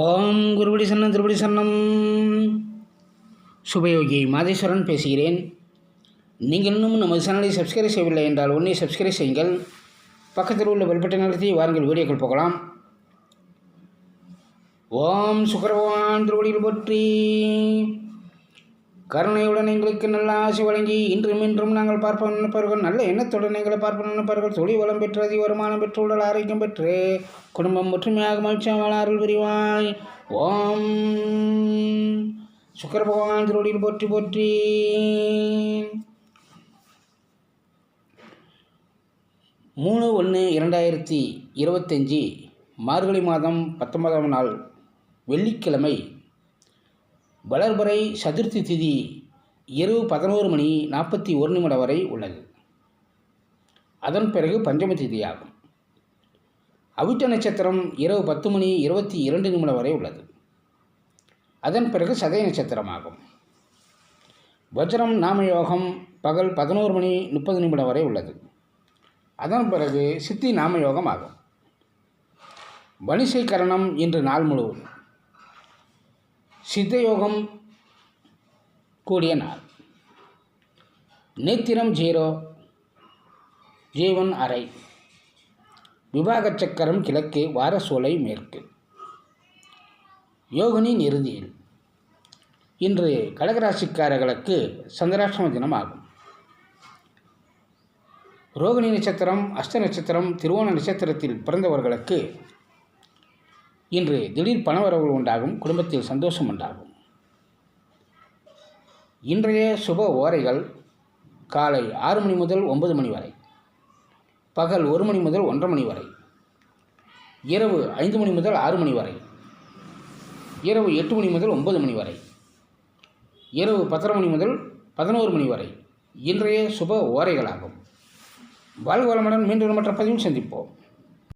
ஓம் குருபடி சன்னம் திருபடி சன்னம் சுபயோகி மாதேஸ்வரன் பேசுகிறேன். நீங்கள் இன்னும் நமது சேனலை சப்ஸ்கிரைப் செய்யவில்லை என்றால் உடனே சப்ஸ்கிரைப் செய்யுங்கள். பக்கத்தில் உள்ள பெல்பட்டை நடத்தி வாருங்கள் வீடியோக்கள் போகலாம். ஓம் சுக்கரபகவான் திருவடியில் போற்றி. கருணையுடன் எங்களுக்கு நல்ல ஆசை வழங்கி இன்றும் இன்றும் நாங்கள் பார்ப்போம் நினைப்பார்கள் நல்ல எண்ணத்துடன் எங்களை பார்ப்போம் நினைப்பார்கள் தொழில் வளம் பெற்று அதிக வருமானம் பெற்று உடல் ஆரோக்கியம் பெற்று குடும்பம் ஒற்றுமையாக மகிழ்ச்சியாக வாழ அருள் புரிவாய். ஓம். சுக்கர பகவான் திருவடியில் போற்றி போற்றி. மூணு ஒன்று இரண்டாயிரத்தி இருபத்தஞ்சி மார்கழி மாதம் பத்தொன்பதாம் நாள் வெள்ளிக்கிழமை வளர்பறை சதுர்த்தி திதி இரவு பதினோரு மணி நாற்பத்தி ஒரு நிமிடம் வரை உள்ளது. அதன் பிறகு பஞ்சம திதியாகும். அவிட்ட நட்சத்திரம் இரவு பத்து மணி இருபத்தி இரண்டு நிமிடம் வரை உள்ளது. அதன் பிறகு சதய நட்சத்திரமாகும். வஜ்ரம் நாமயோகம் பகல் பதினோரு மணி முப்பது நிமிடம் வரை உள்ளது. அதன் பிறகு சித்தி நாமயோகம் ஆகும் வணிசை கரணம் இன்று நாள் முழுவதும். சித்தயோகம் கூடிய நாள். நேத்திரம் ஜீரோ ஜீவன் அறை. விவாகச் சக்கரம் கிழக்கு வாரசோலை மேற்கு. யோகனின் இறுதியில் இன்று கடகராசிக்காரர்களுக்கு சந்திராஷ்டம தினம் ஆகும் ரோகிணி நட்சத்திரம் அஷ்ட நட்சத்திரம் திருவோண நட்சத்திரத்தில் பிறந்தவர்களுக்கு இன்று திடீர் பணவரவு உண்டாகும் குடும்பத்தில் சந்தோஷம் உண்டாகும். இன்றைய சுப ஓரைகள் காலை ஆறு மணி முதல் ஒன்பது மணி வரை பகல் ஒரு மணி முதல் ஒன்றரை மணி வரை இரவு ஐந்து மணி முதல் ஆறு மணி வரை இரவு எட்டு மணி முதல் ஒன்பது மணி வரை இரவு பத்தரை மணி முதல் பதினோரு மணி வரை இன்றைய சுப ஓரைகளாகும். வாழ்வளமுடன் மீண்டும் மற்ற பதிவில் சந்திப்போம்.